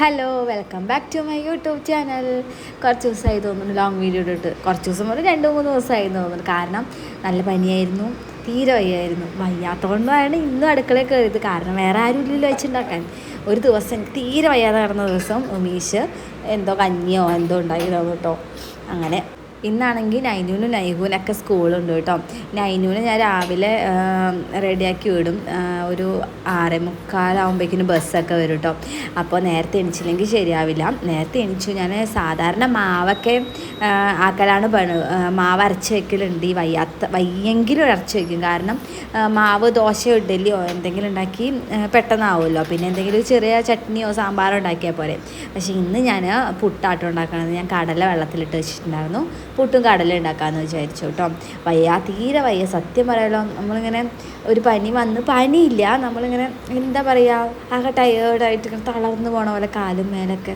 Hello welcome back to my YouTube channel കുറച്ച് ദിവസമായി തോന്നുന്നു ലോങ് വീഡിയോ ഇട്ടിട്ട്. കുറച്ച് ദിവസം ഒരു രണ്ട് മൂന്ന് ദിവസമായി തോന്നുന്നു. കാരണം നല്ല പനിയായിരുന്നു. തീരെ വയ്യായിരുന്നു. വയ്യാത്തതുകൊണ്ടാണ് ഇന്നും അടുക്കളയിൽ കയറിയത്. കാരണം വേറെ ആരും ഇല്ലല്ലോ വെച്ചുണ്ടാക്കാൻ ഒരു ദിവസം എനിക്ക് തീരെ വയ്യാതെ കിടന്ന ദിവസം ഉമീഷ് എന്തോ കഞ്ഞിയോ എന്തോ ഉണ്ടായിരുന്നു കേട്ടോ. അങ്ങനെ ഇന്നാണെങ്കിൽ നൈനൂനും നൈഹൂനൊക്കെ സ്കൂളുണ്ട് കേട്ടോ. നൈനൂന് ഞാൻ രാവിലെ റെഡിയാക്കി വിടും. ഒരു ആറേ മുക്കാലാവുമ്പോഴേക്കിനും ബസ്സൊക്കെ വരും കേട്ടോ. അപ്പോൾ നേരത്തെ എണിച്ചില്ലെങ്കിൽ ശരിയാവില്ല. നേരത്തെ എണിച്ചു ഞാൻ സാധാരണ മാവൊക്കെ ആക്കലാണ് പണി. മാവ് അരച്ച് വെക്കലുണ്ട്. ഈ വയ്യാത്ത വയ്യെങ്കിലും അരച്ച് വെക്കും. കാരണം മാവ് ദോശയോ ഇഡലിയോ എന്തെങ്കിലും ഉണ്ടാക്കി പെട്ടെന്നാവുമല്ലോ. പിന്നെ എന്തെങ്കിലും ചെറിയ ചട്നിയോ സാമ്പാറോ ഉണ്ടാക്കിയാൽ പോരെ. പക്ഷേ ഇന്ന് ഞാൻ പുട്ടാട്ടം ഉണ്ടാക്കണത് ഞാൻ കടല വെള്ളത്തിലിട്ട് വെച്ചിട്ടുണ്ടായിരുന്നു. പുട്ടും കടല ഉണ്ടാക്കാമെന്ന് വിചാരിച്ചു കേട്ടോ. വയ്യ തീരെ വയ്യ. സത്യം പറയാലോ നമ്മളിങ്ങനെ ഒരു പനി വന്ന് പനിയില്ല. നമ്മളിങ്ങനെ എന്താ പറയുക ആകെ ടയേർഡായിട്ട് ഇങ്ങനെ തളർന്നു പോണ പോലെ കാലും മേലൊക്കെ.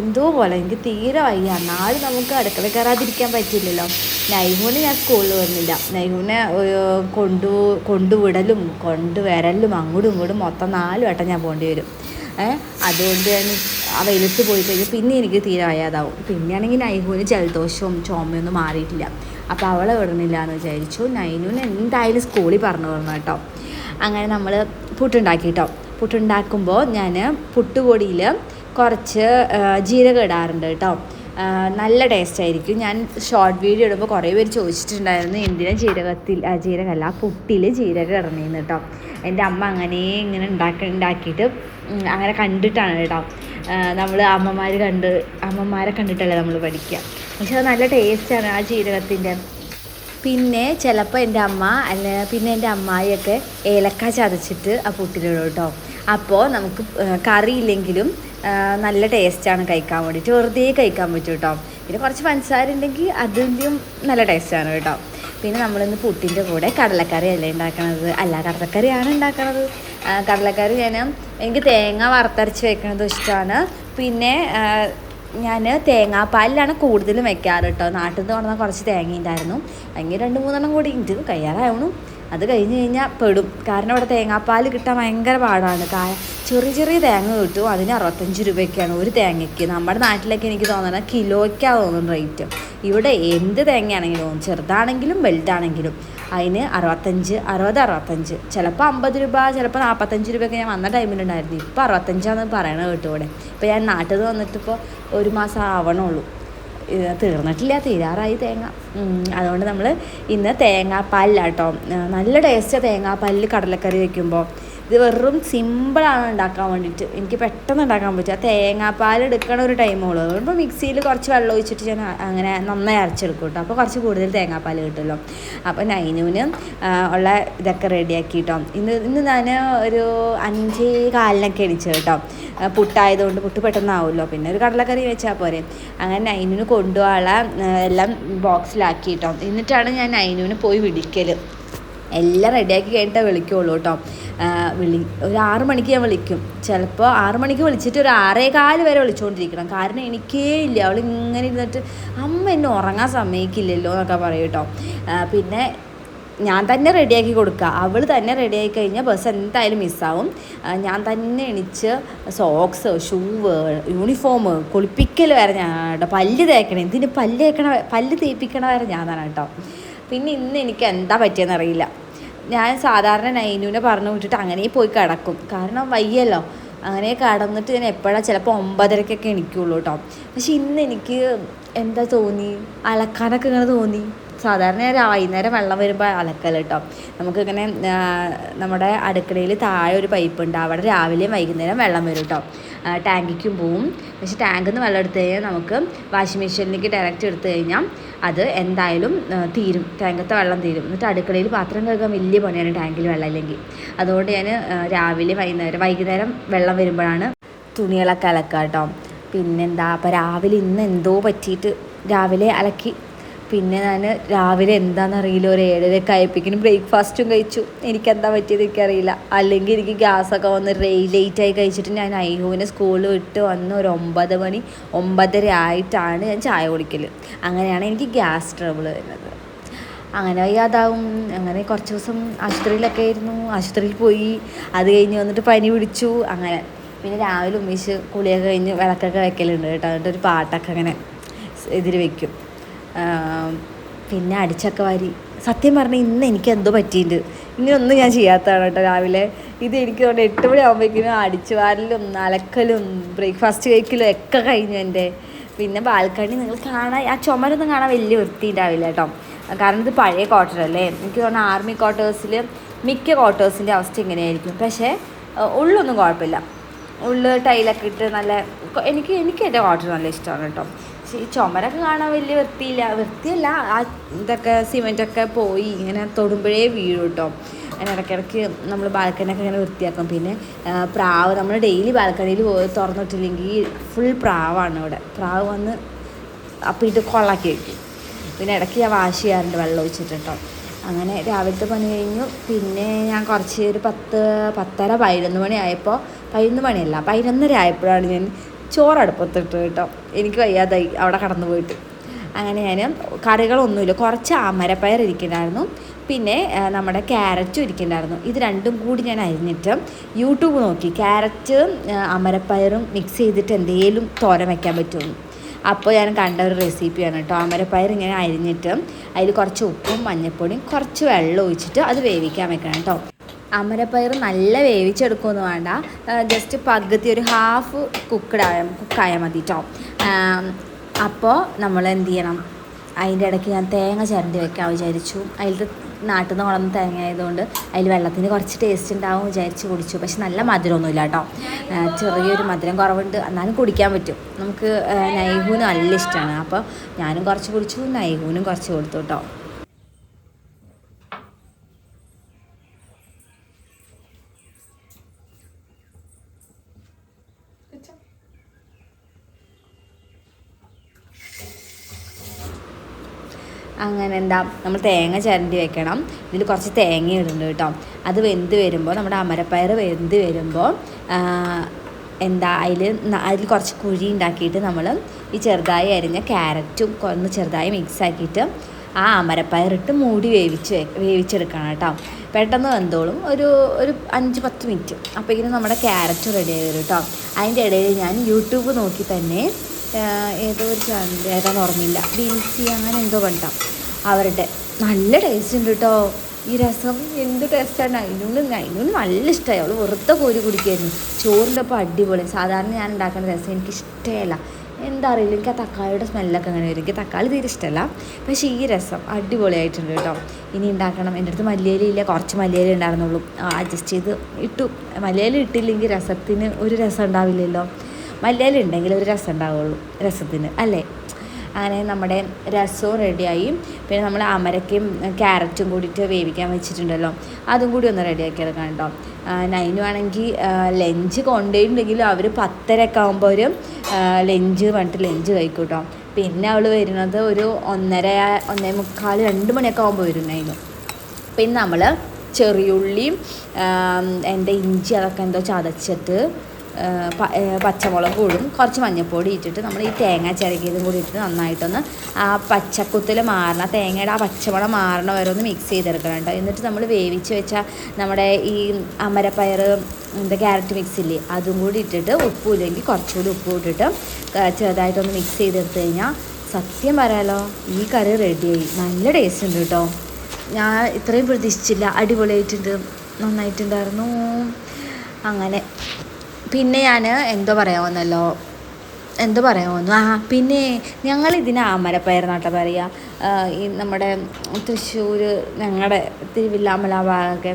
എന്തോ പോലെ എനിക്ക് തീരെ വയ്യ. എന്നാലും നമുക്ക് അടുക്കള കയറാതിരിക്കാൻ പറ്റില്ലല്ലോ. നൈഹൂന് ഞാൻ സ്കൂളിൽ വന്നില്ല നൈഹൂനെ കൊണ്ടു കൊണ്ടുവിടലും കൊണ്ടുവരലും അങ്ങോട്ടും ഇങ്ങോട്ടും മൊത്തം നാല് വട്ടം ഞാൻ പോകേണ്ടി വരും. അതുകൊണ്ട് ഞാൻ ആ വെയിലത്ത് പോയി കഴിഞ്ഞാൽ പിന്നെ എനിക്ക് തീരെ വയ്യാതാവും പിന്നെയാണെങ്കിൽ നൈഹുവിന് ജലദോഷവും ചുമയൊന്നും മാറിയിട്ടില്ല. അപ്പോൾ അവളെ വിടണില്ല എന്ന് വിചാരിച്ചു. നൈനുവിന് എന്തായാലും സ്കൂളിൽ പറഞ്ഞു വിടണം കേട്ടോ. അങ്ങനെ നമ്മൾ പുട്ടുണ്ടാക്കി കേട്ടോ പുട്ടുണ്ടാക്കുമ്പോൾ ഞാൻ പുട്ടുപൊടിയിൽ കുറച്ച് ജീരകം ഇടാറുണ്ട് കേട്ടോ. നല്ല ടേസ്റ്റ് ആയിരിക്കും. ഞാൻ ഷോർട്ട് വീഡിയോ ഇടുമ്പോൾ കുറേ പേര് ചോദിച്ചിട്ടുണ്ടായിരുന്നു എന്തിനാ ജീരകത്തിൽ ജീരകമല്ല പുട്ടിൽ ജീരകം ഇടണേന്ന് കേട്ടോ എന്റെ അമ്മ അങ്ങനെ ഇങ്ങനെ ഉണ്ടാക്കി ഉണ്ടാക്കിയിട്ട് അങ്ങനെ കണ്ടിട്ടാണ് കേട്ടോ നമ്മൾ അമ്മമാർ കണ്ട് അമ്മമാരെ കണ്ടിട്ടല്ലേ നമ്മൾ പഠിക്കുക പക്ഷെ അത് നല്ല ടേസ്റ്റാണ് ആ ജീരകത്തിന്റെ പിന്നെ ചിലപ്പോൾ എന്റെ അമ്മ അല്ല പിന്നെ എന്റെ അമ്മായിയൊക്കെ ഏലക്ക ചതച്ചിട്ട് ആ പുട്ടിലിടും കേട്ടോ അപ്പോൾ നമുക്ക് കറി ഇല്ലെങ്കിലും നല്ല ടേസ്റ്റാണ് കഴിക്കാൻ വേണ്ടിയിട്ട്. വെറുതെ കഴിക്കാൻ പറ്റും കേട്ടോ പിന്നെ കുറച്ച് പഞ്ചസാര ഉണ്ടെങ്കിൽ അതിന്റെയും നല്ല ടേസ്റ്റാണ് കേട്ടോ. പിന്നെ നമ്മളിന്ന് പുട്ടിന്റെ കൂടെ കടലക്കറി അല്ലേ ഉണ്ടാക്കണത്? അല്ല കടലക്കറിയാണ് ഉണ്ടാക്കണത്. കടലക്കറി ഞാൻ എനിക്ക് തേങ്ങ വറുത്തരച്ച് വെക്കണത് ഇഷ്ടമാണ്. പിന്നെ ഞാൻ തേങ്ങാപ്പാലിലാണ് കൂടുതലും വെക്കാറ് കേട്ടോ നാട്ടിൽ നിന്ന് കുറച്ച് തേങ്ങ ഉണ്ടായിരുന്നു അങ്ങനെ രണ്ട് മൂന്നെണ്ണം കൂടി ഉണ്ട്. കയ്യാറാവണു അത് കഴിഞ്ഞ് കഴിഞ്ഞാൽ പെടും. കാരണം ഇവിടെ തേങ്ങാപ്പാൽ കിട്ടാൻ ഭയങ്കര പാടാണ്. ചെറിയ ചെറിയ തേങ്ങ കിട്ടും. അതിന് അറുപത്തഞ്ച് രൂപയ്ക്കാണ് ഒരു തേങ്ങയ്ക്ക്. നമ്മുടെ നാട്ടിലൊക്കെ എനിക്ക് തോന്നുന്നത് കിലോയ്ക്കാണ് തോന്നുന്നു റേറ്റ്. ഇവിടെ എന്ത് തേങ്ങയാണെങ്കിലും ചെറുതാണെങ്കിലും വലുതാണെങ്കിലും അതിന് അറുപത്തഞ്ച് അറുപത് അറുപത്തഞ്ച്. ചിലപ്പോൾ അമ്പത് രൂപ ചിലപ്പോൾ നാൽപ്പത്തഞ്ച് രൂപയൊക്കെ ഞാൻ വന്ന ടൈമിലുണ്ടായിരുന്നു. ഇപ്പോൾ അറുപത്തഞ്ചാണെന്ന് പറയണത് കേട്ടോ ഇവിടെ. ഇപ്പോൾ ഞാൻ നാട്ടിൽ വന്നിട്ടിപ്പോൾ ഒരു മാസം ആവണുള്ളൂ തീർന്നിട്ടില്ല. തീരാറായി തേങ്ങ. അതുകൊണ്ട് നമ്മൾ ഇന്ന് തേങ്ങാപ്പാലിലാട്ടോ. നല്ല ടേസ്റ്റ് തേങ്ങാപ്പാലിൽ കടലക്കറി വയ്ക്കുമ്പോൾ ഇത് വെറും സിമ്പിളാണ് ഉണ്ടാക്കാൻ വേണ്ടിയിട്ട് എനിക്ക് പെട്ടെന്ന് ഉണ്ടാക്കാൻ പറ്റും. ആ തേങ്ങാപ്പാൽ എടുക്കണ ഒരു ടൈമുള്ളൂ അതുകൊണ്ട് മിക്സിയിൽ കുറച്ച് വെള്ളം ഒഴിച്ചിട്ട് ഞാൻ അങ്ങനെ നന്നായി അരച്ചെടുക്കും കേട്ടോ. അപ്പോൾ കുറച്ച് കൂടുതൽ തേങ്ങാപ്പാൽ കിട്ടുമല്ലോ. അപ്പോൾ നൈനൂന് ഉള്ള ഇതൊക്കെ റെഡിയാക്കി കേട്ടോ ഇന്ന് ഇന്ന് ഞാൻ ഒരു അഞ്ചേ കാലിനൊക്കെ എണിച്ചു കേട്ടോ. പുട്ടായതുകൊണ്ട് പുട്ട് പെട്ടെന്നാവുമല്ലോ പിന്നെ ഒരു കടലക്കറി വെച്ചാൽ പോരെ. അങ്ങനെ നൈനുവിന് കൊണ്ടുപോകാനുള്ള എല്ലാം ബോക്സിലാക്കി കേട്ടോ എന്നിട്ടാണ് ഞാൻ നൈനുവിന് പോയി വിളിക്കൽ എല്ലാം റെഡിയാക്കി കഴിഞ്ഞിട്ടേ വിളിക്കുള്ളൂ കേട്ടോ. വിളി ഒരു ആറ് മണിക്ക് ഞാൻ വിളിക്കും. ചിലപ്പോൾ ആറ് മണിക്ക് വിളിച്ചിട്ട് ഒരു ആറേ കാൽ വരെ വിളിച്ചുകൊണ്ടിരിക്കണം കാരണം എനിക്കേ ഇല്ല. അവൾ ഇങ്ങനെ ഇരുന്നിട്ട് അമ്മ എന്നെ ഉറങ്ങാൻ സമ്മതിക്കില്ലല്ലോ എന്നൊക്കെ പറയും കേട്ടോ. പിന്നെ ഞാൻ തന്നെ റെഡിയാക്കി കൊടുക്കുക അവൾ തന്നെ റെഡിയായി കഴിഞ്ഞാൽ ബസ് എന്തായാലും മിസ്സാവും ഞാൻ തന്നെ എണിച്ച് സോക്സ് ഷൂവ് യൂണിഫോം കുളിപ്പിക്കൽ വരെ ഞാൻ പല്ല് തേക്കണം. ഇതിന് പല്ല് തേക്കണ പല്ല് തേപ്പിക്കണ വരെ ഞാനാണ് കേട്ടോ. പിന്നെ ഇന്ന് എനിക്ക് എന്താ പറ്റിയെന്ന് അറിയില്ല. ഞാൻ സാധാരണ നൈനുവിനെ പറഞ്ഞു വിട്ടിട്ട് അങ്ങനെ പോയി കിടക്കും. കാരണം വയ്യല്ലോ. അങ്ങനെ കടന്നിട്ട് ഞാൻ എപ്പോഴാണ് ചിലപ്പോൾ ഒമ്പതരക്കൊക്കെ എണിക്കുള്ളൂ കേട്ടോ. പക്ഷെ ഇന്ന് എനിക്ക് എന്താ തോന്നി? അലക്കാനൊക്കെ ഇങ്ങനെ തോന്നി. സാധാരണ വൈകുന്നേരം വെള്ളം വരുമ്പോൾ അലക്കൽ കേട്ടോ നമുക്കിങ്ങനെ നമ്മുടെ അടുക്കളയിൽ താഴെ ഒരു പൈപ്പ് ഉണ്ട് അവിടെ രാവിലെയും വൈകുന്നേരം വെള്ളം വരും കേട്ടോ ടാങ്കിക്കും പോവും. പക്ഷേ ടാങ്കിൽ നിന്ന് വെള്ളം എടുത്തു കഴിഞ്ഞാൽ നമുക്ക് വാഷിംഗ് മെഷീനിലേക്ക് ഡയറക്റ്റ് എടുത്തു കഴിഞ്ഞാൽ അത് എന്തായാലും തീരും. ടാങ്കത്തെ വെള്ളം തീരും. എന്നിട്ട് അടുക്കളയിൽ പാത്രം കഴുകാൻ വലിയ പണിയാണ് ടാങ്കിൽ വെള്ളം ഇല്ലെങ്കിൽ. അതുകൊണ്ട് ഞാൻ രാവിലെ വൈകുന്നേരം വൈകുന്നേരം വെള്ളം വരുമ്പോഴാണ് തുണികളൊക്കെ അലക്കുക കേട്ടോ പിന്നെന്താ അപ്പോൾ രാവിലെ ഇന്ന് എന്തോ പറ്റിയിട്ട് രാവിലെ അലക്കി പിന്നെ ഞാൻ രാവിലെ എന്താണെന്നറിയില്ല ഒരു ഏഴരയൊക്കെ ആയപ്പോഴേക്കും ബ്രേക്ക്ഫാസ്റ്റും കഴിച്ചു. എനിക്കെന്താ പറ്റിയത് എനിക്കറിയില്ല. അല്ലെങ്കിൽ എനിക്ക് ഗ്യാസൊക്കെ വന്ന് ലേറ്റായി കഴിച്ചിട്ട് ഞാൻ ഐഹുവിനെ സ്കൂളിൽ വിട്ട് വന്ന് ഒരു ഒമ്പത് മണി ഒമ്പതര ആയിട്ടാണ് ഞാൻ ചായ കുടിക്കൽ അങ്ങനെയാണ് എനിക്ക് ഗ്യാസ് ട്രബിൾ വരുന്നത്. അങ്ങനെ വയ്യാതാവും. അങ്ങനെ കുറച്ച് ദിവസം ആശുപത്രിയിലൊക്കെ ആയിരുന്നു. ആശുപത്രിയിൽ പോയി അത് കഴിഞ്ഞ് വന്നിട്ട് പനി പിടിച്ചു. അങ്ങനെ. പിന്നെ രാവിലെ ഉമ്മീഷ് കുളിയൊക്കെ കഴിഞ്ഞ് വിളക്കൊക്കെ വെക്കലുണ്ട് കേട്ടോ. എന്നിട്ടൊരു പാട്ടൊക്കെ അങ്ങനെ ഇതിൽ വെക്കും. പിന്നെ അടിച്ചൊക്കെ വാരി. സത്യം പറഞ്ഞാൽ ഇന്ന് എനിക്ക് എന്തോ പറ്റിയിട്ടുണ്ട് ഇങ്ങനെയൊന്നും ഞാൻ ചെയ്യാത്തതാണ് കേട്ടോ രാവിലെ. ഇത് എനിക്ക് തോന്നുന്നു എട്ട് മണി ആകുമ്പോഴേക്കിനും അടിച്ചു വാരലും അലക്കലും ബ്രേക്ക്ഫാസ്റ്റ് കഴിക്കലും ഒക്കെ കഴിഞ്ഞു എന്റെ. പിന്നെ ബാൽക്കണി നിങ്ങൾ കാണാൻ ആ ചുമരൊന്നും കാണാൻ വലിയ വൃത്തി ഉണ്ടാവില്ല കേട്ടോ. കാരണം ഇത് പഴയ ക്വാർട്ടർ അല്ലേ? എനിക്ക് തോന്നുന്നു ആർമി ക്വാർട്ടേഴ്സിൽ മിക്ക ക്വാർട്ടേഴ്സിന്റെ അവസ്ഥ ഇങ്ങനെയായിരിക്കും. പക്ഷേ ഉള്ളൊന്നും കുഴപ്പമില്ല. ഉള്ള് ടൈലൊക്കെ ഇട്ട് നല്ല എനിക്ക് എനിക്ക് എന്റെ ക്വാർട്ടർ നല്ല ഇഷ്ടമാണ് കേട്ടോ. ഈ ചുമരൊക്കെ കാണാൻ വലിയ വൃത്തിയില്ല. വൃത്തിയല്ല ആ ഇതൊക്കെ സിമെന്റൊക്കെ പോയി ഇങ്ങനെ തൊടുമ്പോഴേ വീഴും കേട്ടോ അങ്ങനെ ഇടയ്ക്കിടയ്ക്ക് നമ്മൾ ബാൽക്കണിയൊക്കെ ഇങ്ങനെ വൃത്തിയാക്കും. പിന്നെ പ്രാവ് നമ്മൾ ഡെയിലി ബാൽക്കണിയിൽ പോയി തുറന്നിട്ടില്ലെങ്കിൽ ഫുൾ പ്രാവാണ് ഇവിടെ പ്രാവ് വന്ന് അപ്പം ഇത് കൊള്ളാക്കി വയ്ക്കും. പിന്നെ ഇടയ്ക്ക് ഞാൻ വാഷ് ചെയ്യാറുണ്ട് വെള്ളം ഒഴിച്ചിട്ട് കേട്ടോ അങ്ങനെ രാവിലത്തെ പണി കഴിഞ്ഞു. പിന്നെ ഞാൻ കുറച്ച് ഒരു പത്ത് പത്തര പതിനൊന്ന് മണി ആയപ്പോൾ പതിനൊന്ന് മണിയല്ല പതിനൊന്നര ആയപ്പോഴാണ് ഞാൻ ചോറ് അടുപ്പത്തിട്ട് കേട്ടോ. എനിക്ക് വയ്യാതായി. അവിടെ കടന്നു പോയിട്ട്. അങ്ങനെ ഞാൻ കറികളൊന്നുമില്ല. കുറച്ച് അമരപ്പയർ ഇരിക്കുന്നുണ്ടായിരുന്നു. പിന്നെ നമ്മുടെ ക്യാരറ്റും ഇരിക്കുന്നുണ്ടായിരുന്നു. ഇത് രണ്ടും കൂടി ഞാൻ അരിഞ്ഞിട്ട് യൂട്യൂബ് നോക്കി. ക്യാരറ്റ് അമരപ്പയറും മിക്സ് ചെയ്തിട്ട് എന്തെങ്കിലും തോരൻ വയ്ക്കാൻ പറ്റുമെന്ന് അപ്പോൾ ഞാൻ കണ്ട ഒരു റെസിപ്പിയാണ് കേട്ടോ. അമരപ്പയർ ഇങ്ങനെ അരിഞ്ഞിട്ട് അതിൽ കുറച്ച് ഉപ്പും മഞ്ഞൾപ്പൊടിയും കുറച്ച് വെള്ളം ഒഴിച്ചിട്ട് അത് വേവിക്കാൻ വെക്കണം കേട്ടോ. അമരപ്പയർ നല്ല വേവിച്ചെടുക്കുമെന്ന് വേണ്ട. ജസ്റ്റ് പകുതി ഒരു ഹാഫ് കുക്കഡായ കുക്കായ മതി കേട്ടോ അപ്പോൾ നമ്മൾ എന്ത് ചെയ്യണം? അതിന്റെ ഇടയ്ക്ക് ഞാൻ തേങ്ങ ചിരണ്ടി വെക്കാൻ വിചാരിച്ചു. അതിലത്തെ നാട്ടിൽ നിന്ന് വളർന്ന തേങ്ങ ആയതുകൊണ്ട് അതിൽ വെള്ളത്തിന് കുറച്ച് ടേസ്റ്റ് ഉണ്ടാവും വിചാരിച്ച് കുടിച്ചു. പക്ഷെ നല്ല മധുരമൊന്നുമില്ല കേട്ടോ ചെറിയൊരു മധുരം കുറവുണ്ട്. എന്നാലും കുടിക്കാൻ പറ്റും. നമുക്ക് നൈഹൂന് നല്ല ഇഷ്ടമാണ് അപ്പോൾ ഞാനും കുറച്ച് കുടിച്ചു നൈഹൂനും കുറച്ച് കൊടുത്തു കേട്ടോ അങ്ങനെ എന്താ നമ്മൾ തേങ്ങ ചിരണ്ടി വെക്കണം. ഇതിൽ കുറച്ച് തേങ്ങ ഇടുന്നുണ്ട് കേട്ടോ. അത് വെന്ത് വരുമ്പോൾ നമ്മുടെ അമരപ്പയർ വെന്ത് വരുമ്പോൾ എന്താ അതിൽ അതിൽ കുറച്ച് കുഴി ഉണ്ടാക്കിയിട്ട് നമ്മൾ ഈ ചെറുതായി അരിഞ്ഞ ക്യാരറ്റും ഒന്ന് ചെറുതായി മിക്സ് ആക്കിയിട്ട് ആ അമരപ്പയറിട്ട് മൂടി വേവിച്ച് വേവിച്ചെടുക്കണം കേട്ടോ. പെട്ടെന്ന് വെന്തോളും. ഒരു ഒരു അഞ്ച് പത്ത് മിനിറ്റ്. അപ്പോഴേക്കും നമ്മുടെ ക്യാരറ്റ് റെഡി ആയി വരും കേട്ടോ. അതിന്റെ ഇടയിൽ ഞാൻ യൂട്യൂബ് നോക്കി തന്നെ ഏതോ ഒരു ചാനൽ ഏതാണെന്ന് ഓർമ്മയില്ല. ബിൻസി അങ്ങനെ എന്തോ കണ്ടാം അവരുടെ നല്ല ടേസ്റ്റ് ഉണ്ട് കേട്ടോ ഈ രസം എന്ത് ടേസ്റ്റാണ് അതിനോട് അതിനോട് നല്ല ഇഷ്ടമായി അവൾ വെറുതെ കോരി കുടിക്കായിരുന്നു. ചോറിന്റെ ഒപ്പം അടിപൊളി. സാധാരണ ഞാൻ ഉണ്ടാക്കുന്ന രസം എനിക്ക് ഇഷ്ടമല്ല എന്താ അറിയില്ല. എനിക്ക് ആ തക്കാളിയുടെ സ്മെല്ലൊക്കെ അങ്ങനെ വരും. എനിക്ക് തക്കാളി തീരെ ഇഷ്ടമല്ല പക്ഷേ ഈ രസം അടിപൊളിയായിട്ടുണ്ട് കേട്ടോ ഇനി ഉണ്ടാക്കണം. എന്റെ അടുത്ത് മല്ലിയില ഇല്ല. കുറച്ച് മല്ലിയില ഉണ്ടായിരുന്നുള്ളൂ. അഡ്ജസ്റ്റ് ചെയ്ത് ഇട്ടു. മല്ലിയില ഇട്ടില്ലെങ്കിൽ രസത്തിന് ഒരു രസം ഉണ്ടാവില്ലല്ലോ. മല്ലിയില ഉണ്ടെങ്കിൽ ഒരു രസം ഉണ്ടാവുള്ളൂ രസത്തിന് അല്ലേ? അങ്ങനെ നമ്മുടെ രസവും റെഡിയായി പിന്നെ നമ്മൾ അമരക്കയും ക്യാരറ്റും കൂടിയിട്ട് വേവിക്കാൻ വെച്ചിട്ടുണ്ടല്ലോ. അതും കൂടി ഒന്ന് റെഡിയാക്കി എടുക്കാം കേട്ടോ. നൈനു ആണെങ്കിൽ ലഞ്ച് കൊണ്ടുപോയിട്ടുണ്ടെങ്കിലും അവർ പത്തരയൊക്കെ ആകുമ്പോൾ ഒരു ലഞ്ച് പറഞ്ഞിട്ട് ലഞ്ച് കഴിക്കൂട്ടോ പിന്നെ അവൾ വരുന്നത് ഒരു ഒന്നര ഒന്നേ മുക്കാൽ രണ്ട് മണിയൊക്കെ ആകുമ്പോൾ വരും നൈനു. പിന്നെ നമ്മൾ ചെറിയുള്ളിയും എന്റെ ഇഞ്ചി അതൊക്കെ എന്തോ ചതച്ചിട്ട് പച്ചമുളക് കുറച്ച് മഞ്ഞൾപ്പൊടി ഇട്ടിട്ട് നമ്മൾ ഈ തേങ്ങ ചിരകിയതും കൂടി ഇട്ടിട്ട് നന്നായിട്ടൊന്ന് ആ പച്ചക്കുത്തിൽ മാറണം. തേങ്ങയുടെ ആ പച്ചമുളക് മാറണ വരെ ഒന്ന് മിക്സ് ചെയ്തെടുക്കണം കേട്ടോ. എന്നിട്ട് നമ്മൾ വേവിച്ച് വെച്ച നമ്മുടെ ഈ അമരപ്പയർ എന്താ ക്യാരറ്റ് മിക്സ് ഇല്ലേ അതും കൂടി ഇട്ടിട്ട് ഉപ്പില്ലെങ്കിൽ കുറച്ചുകൂടി ഉപ്പ് ഇട്ടിട്ട് ചെറുതായിട്ടൊന്ന് മിക്സ് ചെയ്തെടുത്ത് കഴിഞ്ഞാൽ സത്യം പറയാലോ ഈ കറി റെഡിയായി നല്ല ടേസ്റ്റ് ഉണ്ട് കേട്ടോ. ഞാൻ ഇത്രയും പ്രതീക്ഷിച്ചില്ല. അടിപൊളിയായിട്ടുണ്ട്. നന്നായിട്ടുണ്ടായിരുന്നു. അങ്ങനെ. പിന്നെ ഞാൻ എന്തോ പറയാമെന്നല്ലോ എന്തോ പറയാമെന്നു ആ പിന്നെ ഞങ്ങൾ ഇതിന് അമരപ്പയർ നാട്ട പറയുക ഈ നമ്മുടെ തൃശ്ശൂർ ഞങ്ങളുടെ തിരുവില്ലാമല ഭാഗമൊക്കെ.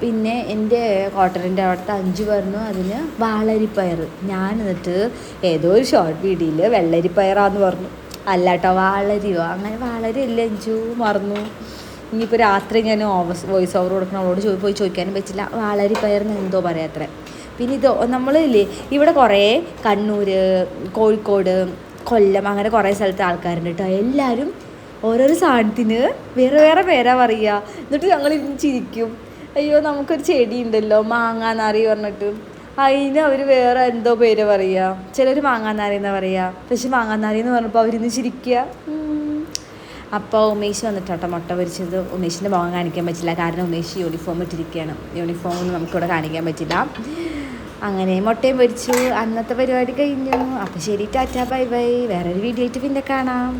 പിന്നെ എന്റെ ക്വാർട്ടറിന്റെ അവിടുത്തെ അഞ്ച് പറഞ്ഞു അതിന് വാളരിപ്പയർ. ഞാൻ എന്നിട്ട് ഏതോ ഒരു ഷോർട്ട് വീഡിയോയിൽ വെള്ളരിപ്പയറാന്ന് പറഞ്ഞു. അല്ല കേട്ടോ വാളരിയോ? അങ്ങനെ വാളരി അല്ല അഞ്ചു? മറന്നു. ഇനിയിപ്പോൾ രാത്രി ഞാൻ ഓവസ് വോയിസ് ഓവർ കൊടുക്കണം? അവളോട് പോയി ചോദിക്കാനും പറ്റില്ല. വാളരിപ്പയറിന് എന്തോ പറയാത്രേ പിന്നെ ഇത് നമ്മളില്ലേ ഇവിടെ കുറേ കണ്ണൂർ കോഴിക്കോട് കൊല്ലം അങ്ങനെ കുറേ സ്ഥലത്തെ ആൾക്കാരുണ്ട് കേട്ടോ എല്ലാവരും ഓരോരോ സാധനത്തിന് വേറെ വേറെ പേരാ പറയുക എന്നിട്ട് ഞങ്ങൾ ചിരിക്കും. അയ്യോ നമുക്കൊരു ചെടി ഉണ്ടല്ലോ മാങ്ങാനാറി പറഞ്ഞിട്ട്. അതിന് അവർ വേറെ എന്തോ പേര് പറയുക ചിലർ മാങ്ങാനാരി എന്നാ പറയുക പക്ഷെ മാങ്ങാനാരി എന്ന് പറഞ്ഞപ്പോൾ അവരിന്ന് ചിരിക്കുക അപ്പോൾ ഉമേഷ് വന്നിട്ടാട്ടോ മുട്ട പൊരിച്ചത്. ഉമേഷിന്റെ മുഖം കാണിക്കാൻ പറ്റില്ല. കാരണം ഉമേഷ് യൂണിഫോം ഇട്ടിരിക്കുകയാണ് യൂണിഫോം ഒന്നും നമുക്കിവിടെ കാണിക്കാൻ പറ്റില്ല. അങ്ങനെ മുട്ടയും പൊരിച്ചു. അന്നത്തെ പരിപാടി കഴിഞ്ഞു. അപ്പോൾ ശരി ടാറ്റ ബൈ ബൈ. വേറൊരു വീഡിയോ ആയിട്ട് പിന്നെ കാണാം.